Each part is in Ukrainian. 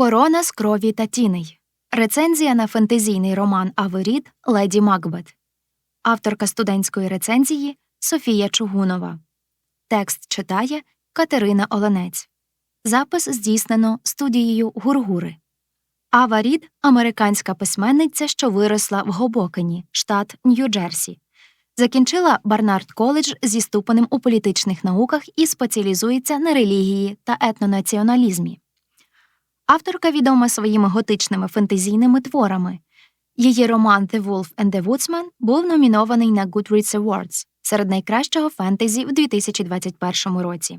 Корона з крові та тіней. Рецензія на фентезійний роман Аверіт Леді Макбет. Авторка студентської рецензії Софія Чугунова. Текст читає Катерина Оленець. Запис здійснено студією Гургури. Ава Рід – американська письменниця, що виросла в Гобокені, штат Нью-Джерсі. Закінчила Барнард коледж зі ступенем у політичних науках і спеціалізується на релігії та етнонаціоналізмі. Авторка відома своїми готичними фентезійними творами. Її роман The Wolf and the Woodsman був номінований на Goodreads Awards серед найкращого фентезі в 2021 році.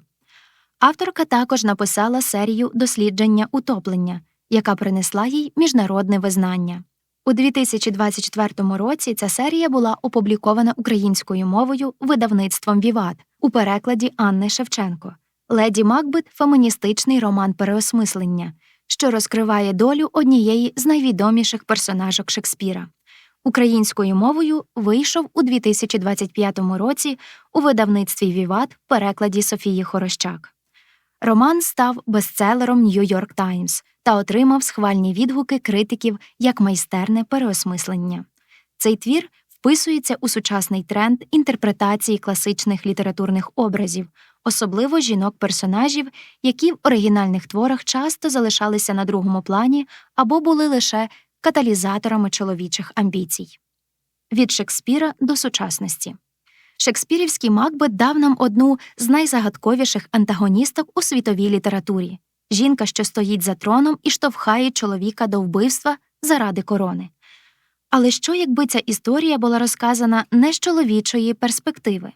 Авторка також написала серію дослідження утоплення, яка принесла їй міжнародне визнання. У 2024 році ця серія була опублікована українською мовою видавництвом Віват у перекладі Анни Шевченко. Леді Макбет феміністичний роман переосмислення, що розкриває долю однієї з найвідоміших персонажок Шекспіра. Українською мовою вийшов у 2025 році у видавництві Віват в перекладі Софії Хорощак. Роман став бестселером Нью-Йорк Таймс та отримав схвальні відгуки критиків як майстерне переосмислення. Цей твір вписується у сучасний тренд інтерпретації класичних літературних образів, особливо жінок-персонажів, які в оригінальних творах часто залишалися на другому плані або були лише каталізаторами чоловічих амбіцій. Від Шекспіра до сучасності. Шекспірівський Макбет дав нам одну з найзагадковіших антагоністок у світовій літературі жінка, що стоїть за троном і штовхає чоловіка до вбивства заради корони. Але що, якби ця історія була розказана не з чоловічої перспективи?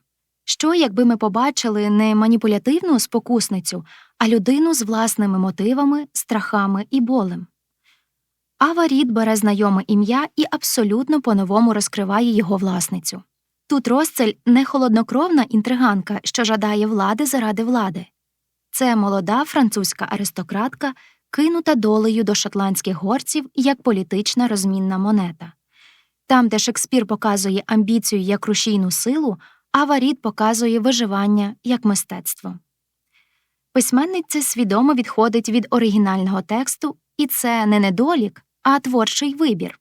Що, якби ми побачили не маніпулятивну спокусницю, а людину з власними мотивами, страхами і болем? Ава Рід бере знайоме ім'я і абсолютно по-новому розкриває його власницю. Тут розцель не холоднокровна інтриганка, що жадає влади заради влади. Це молода французька аристократка, кинута долею до шотландських горців як політична розмінна монета. Там, де Шекспір показує амбіцію як рушійну силу, Рід показує виживання як мистецтво. Письменниця свідомо відходить від оригінального тексту, і це не недолік, а творчий вибір.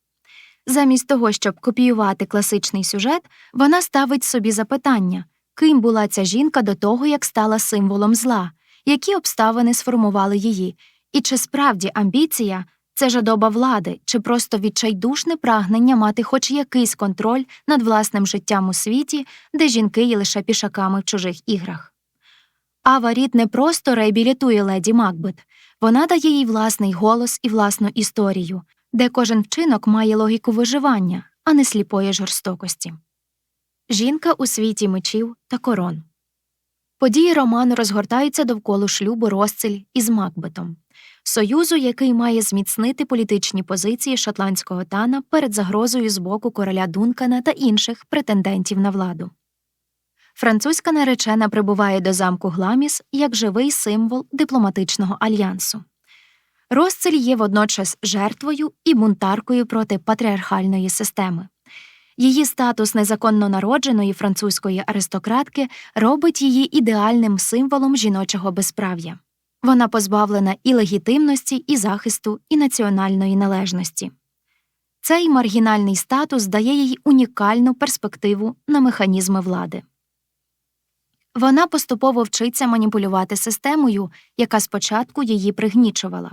Замість того, щоб копіювати класичний сюжет, вона ставить собі запитання, ким була ця жінка до того, як стала символом зла, які обставини сформували її, і чи справді амбіція це жадоба влади, чи просто відчайдушне прагнення мати хоч якийсь контроль над власним життям у світі, де жінки є лише пішаками в чужих іграх. Ава Рід не просто реабілітує леді Макбет, вона дає їй власний голос і власну історію, де кожен вчинок має логіку виживання, а не сліпої жорстокості. Жінка у світі мечів та корон. Події роману розгортаються довкола шлюбу Розцель із Макбетом, союзу, який має зміцнити політичні позиції шотландського тана перед загрозою з боку короля Дункана та інших претендентів на владу. Французька наречена прибуває до замку Гламіс як живий символ дипломатичного альянсу. Розцель є водночас жертвою і бунтаркою проти патріархальної системи. Її статус незаконно народженої французької аристократки робить її ідеальним символом жіночого безправ'я. Вона позбавлена і легітимності, і захисту, і національної належності. Цей маргінальний статус дає їй унікальну перспективу на механізми влади. Вона поступово вчиться маніпулювати системою, яка спочатку її пригнічувала.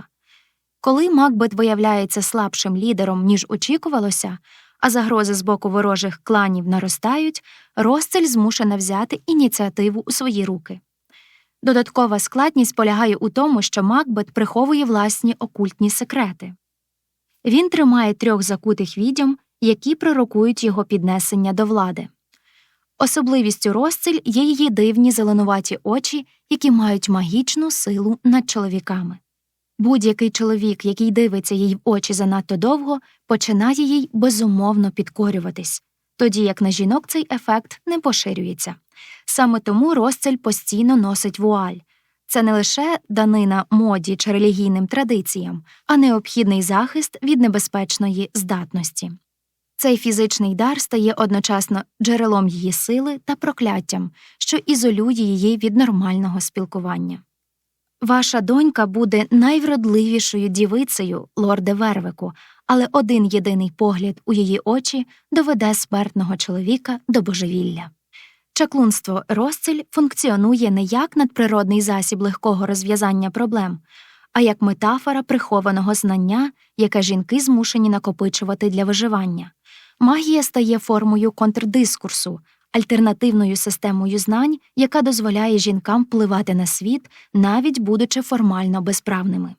Коли Макбет виявляється слабшим лідером, ніж очікувалося, а загрози з боку ворожих кланів наростають, розцель змушена взяти ініціативу у свої руки. Додаткова складність полягає у тому, що Макбет приховує власні окультні секрети. Він тримає трьох закутих відьом, які пророкують його піднесення до влади. Особливістю розцель є її дивні зеленуваті очі, які мають магічну силу над чоловіками. Будь-який чоловік, який дивиться їй в очі занадто довго, починає їй безумовно підкорюватись, тоді як на жінок цей ефект не поширюється. Саме тому розцель постійно носить вуаль. Це не лише данина моді чи релігійним традиціям, а необхідний захист від небезпечної здатності. Цей фізичний дар стає одночасно джерелом її сили та прокляттям, що ізолює її від нормального спілкування. Ваша донька буде найвродливішою дівицею, лорде Вервику, але один єдиний погляд у її очі доведе смертного чоловіка до божевілля. Чаклунство розціль функціонує не як надприродний засіб легкого розв'язання проблем, а як метафора прихованого знання, яке жінки змушені накопичувати для виживання. Магія стає формою контрдискурсу, альтернативною системою знань, яка дозволяє жінкам впливати на світ, навіть будучи формально безправними.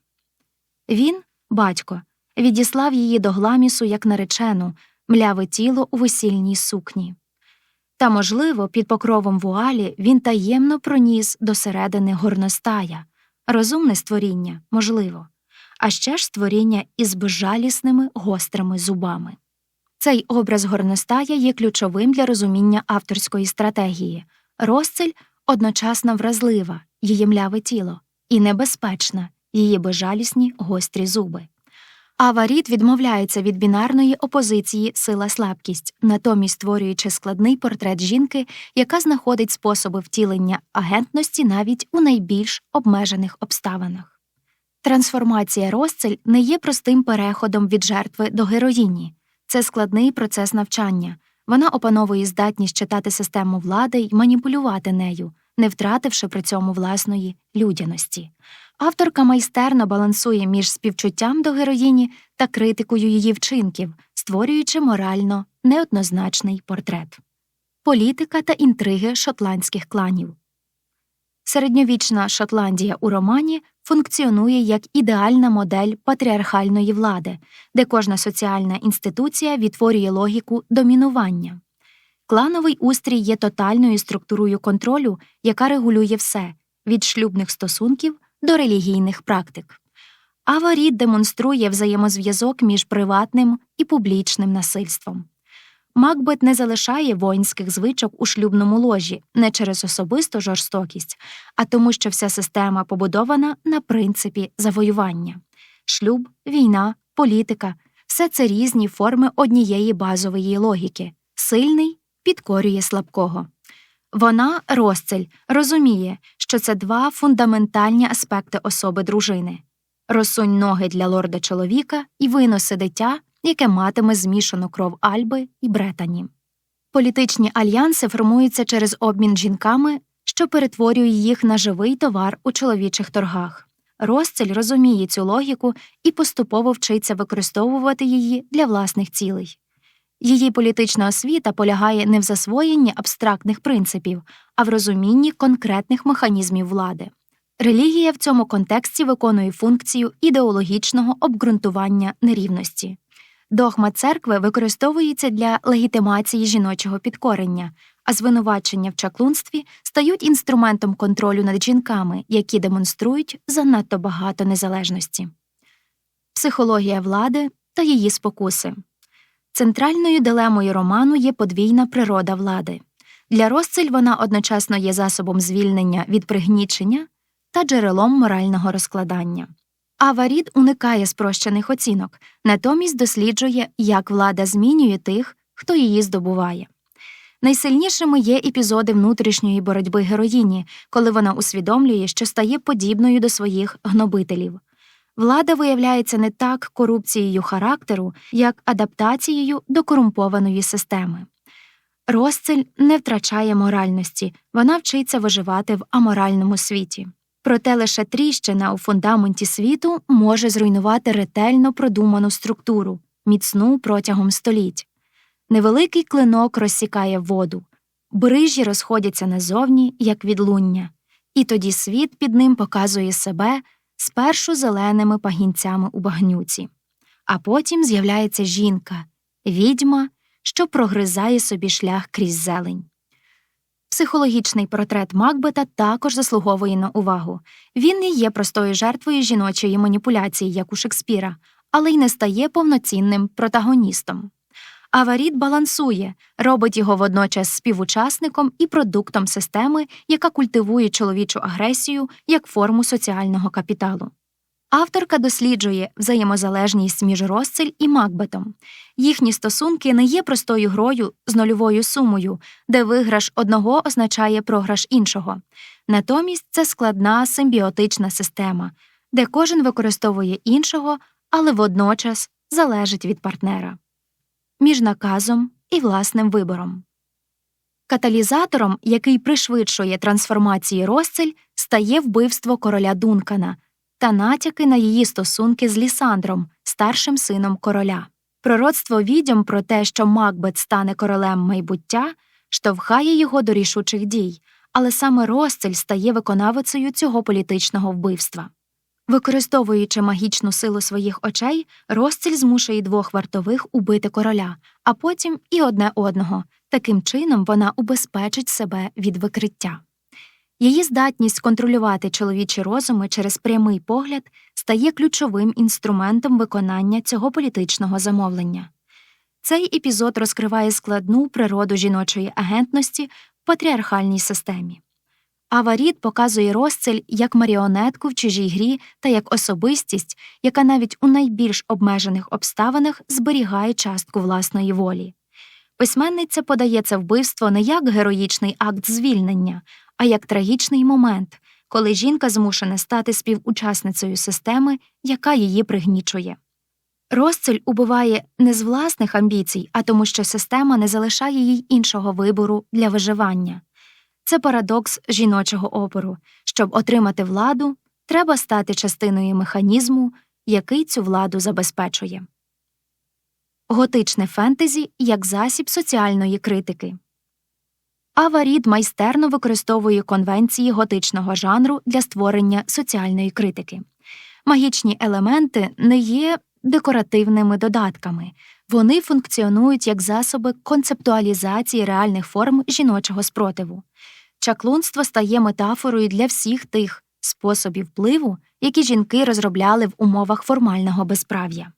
Він, батько, відіслав її до гламісу як наречену, мляве тіло у весільній сукні. Та, можливо, під покровом вуалі він таємно проніс до середини горностая, розумне створіння, можливо, а ще ж створіння із безжалісними гострими зубами. Цей образ горностая є ключовим для розуміння авторської стратегії. Розцель одночасно вразлива, її мляве тіло, і небезпечна, її безжалісні гострі зуби. Аваріт відмовляється від бінарної опозиції сила слабкість, натомість створюючи складний портрет жінки, яка знаходить способи втілення агентності навіть у найбільш обмежених обставинах. Трансформація розцель не є простим переходом від жертви до героїні. Це складний процес навчання. Вона опановує здатність читати систему влади й маніпулювати нею, не втративши при цьому власної людяності. Авторка майстерно балансує між співчуттям до героїні та критикою її вчинків, створюючи морально неоднозначний портрет. Політика та інтриги шотландських кланів. Середньовічна Шотландія у романі функціонує як ідеальна модель патріархальної влади, де кожна соціальна інституція відтворює логіку домінування. Клановий устрій є тотальною структурою контролю, яка регулює все від шлюбних стосунків до релігійних практик. Аваріт демонструє взаємозв'язок між приватним і публічним насильством. Макбет не залишає воїнських звичок у шлюбному ложі не через особисту жорстокість, а тому, що вся система побудована на принципі завоювання. Шлюб, війна, політика все це різні форми однієї базової логіки. Сильний підкорює слабкого. Вона, розцель, розуміє, що це два фундаментальні аспекти особи дружини розсунь ноги для лорда чоловіка і виноси дитя, яке матиме змішану кров Альби і Бретані. Політичні альянси формуються через обмін жінками, що перетворює їх на живий товар у чоловічих торгах. Розцель розуміє цю логіку і поступово вчиться використовувати її для власних цілей. Її політична освіта полягає не в засвоєнні абстрактних принципів, а в розумінні конкретних механізмів влади. Релігія в цьому контексті виконує функцію ідеологічного обґрунтування нерівності. Догма церкви використовується для легітимації жіночого підкорення, а звинувачення в чаклунстві стають інструментом контролю над жінками, які демонструють занадто багато незалежності. Психологія влади та її спокуси. Центральною дилемою роману є подвійна природа влади. Для розцель вона одночасно є засобом звільнення від пригнічення та джерелом морального розкладання. Аварід уникає спрощених оцінок, натомість досліджує, як влада змінює тих, хто її здобуває. Найсильнішими є епізоди внутрішньої боротьби героїні, коли вона усвідомлює, що стає подібною до своїх гнобителів. Влада виявляється не так корупцією характеру, як адаптацією до корумпованої системи. Розцель не втрачає моральності, вона вчиться виживати в аморальному світі. Проте лише тріщина у фундаменті світу може зруйнувати ретельно продуману структуру, міцну протягом століть. Невеликий клинок розсікає воду, брижі розходяться назовні, як відлуння, і тоді світ під ним показує себе спершу зеленими пагінцями у багнюці, а потім з'являється жінка, відьма, що прогризає собі шлях крізь зелень. Психологічний портрет Макбета також заслуговує на увагу. Він не є простою жертвою жіночої маніпуляції, як у Шекспіра, але й не стає повноцінним протагоністом. Аваріт балансує, робить його водночас співучасником і продуктом системи, яка культивує чоловічу агресію як форму соціального капіталу. Авторка досліджує взаємозалежність між Розцель і Макбетом. Їхні стосунки не є простою грою з нульовою сумою, де виграш одного означає програш іншого. Натомість це складна симбіотична система, де кожен використовує іншого, але водночас залежить від партнера. Між наказом і власним вибором. Каталізатором, який пришвидшує трансформації розцель, стає вбивство короля Дункана та натяки на її стосунки з Лісандром, старшим сином короля. Пророцтво відьом про те, що Макбет стане королем майбуття, штовхає його до рішучих дій, але саме розцель стає виконавицею цього політичного вбивства. Використовуючи магічну силу своїх очей, розціль змушує двох вартових убити короля, а потім і одне одного. Таким чином вона убезпечить себе від викриття. Її здатність контролювати чоловічі розуми через прямий погляд стає ключовим інструментом виконання цього політичного замовлення. Цей епізод розкриває складну природу жіночої агентності в патріархальній системі. Аваріт показує розцель як маріонетку в чужій грі та як особистість, яка навіть у найбільш обмежених обставинах зберігає частку власної волі. Письменниця подає це вбивство не як героїчний акт звільнення, а як трагічний момент, коли жінка змушена стати співучасницею системи, яка її пригнічує. Розцель убиває не з власних амбіцій, а тому, що система не залишає їй іншого вибору для виживання. Це парадокс жіночого опору. Щоб отримати владу, треба стати частиною механізму, який цю владу забезпечує. Готичне фентезі як засіб соціальної критики. Аварід майстерно використовує конвенції готичного жанру для створення соціальної критики. Магічні елементи не є декоративними додатками, вони функціонують як засоби концептуалізації реальних форм жіночого спротиву. Чаклунство стає метафорою для всіх тих способів впливу, які жінки розробляли в умовах формального безправ'я.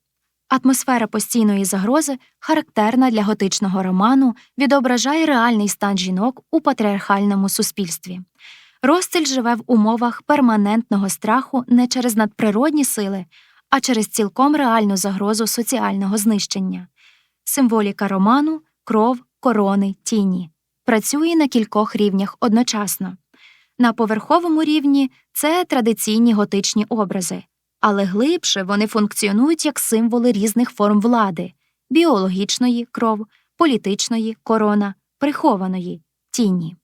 Атмосфера постійної загрози, характерна для готичного роману, відображає реальний стан жінок у патріархальному суспільстві. Розцель живе в умовах перманентного страху не через надприродні сили, а через цілком реальну загрозу соціального знищення. Символіка роману кров, корони, тіні працює на кількох рівнях одночасно. На поверховому рівні це традиційні готичні образи, але глибше вони функціонують як символи різних форм влади біологічної кров, політичної корона, прихованої тіні.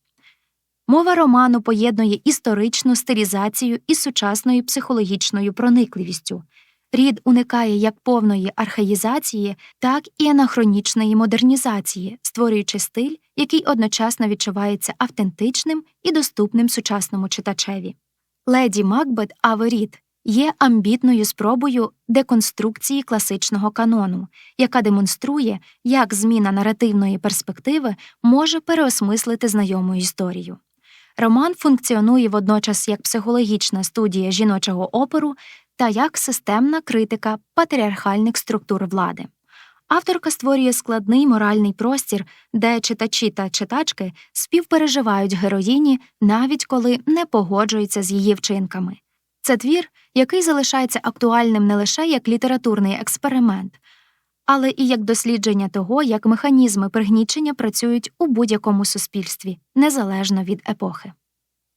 Мова роману поєднує історичну стилізацію із сучасною психологічною проникливістю. Рід уникає як повної архаїзації, так і анахронічної модернізації, створюючи стиль, який одночасно відчувається автентичним і доступним сучасному читачеві. Леді Макбет Аверіт є амбітною спробою деконструкції класичного канону, яка демонструє, як зміна наративної перспективи може переосмислити знайому історію. Роман функціонує водночас як психологічна студія жіночого опору та як системна критика патріархальних структур влади. Авторка створює складний моральний простір, де читачі та читачки співпереживають героїні, навіть коли не погоджуються з її вчинками. Це твір, який залишається актуальним не лише як літературний експеримент, але і як дослідження того, як механізми пригнічення працюють у будь-якому суспільстві, незалежно від епохи.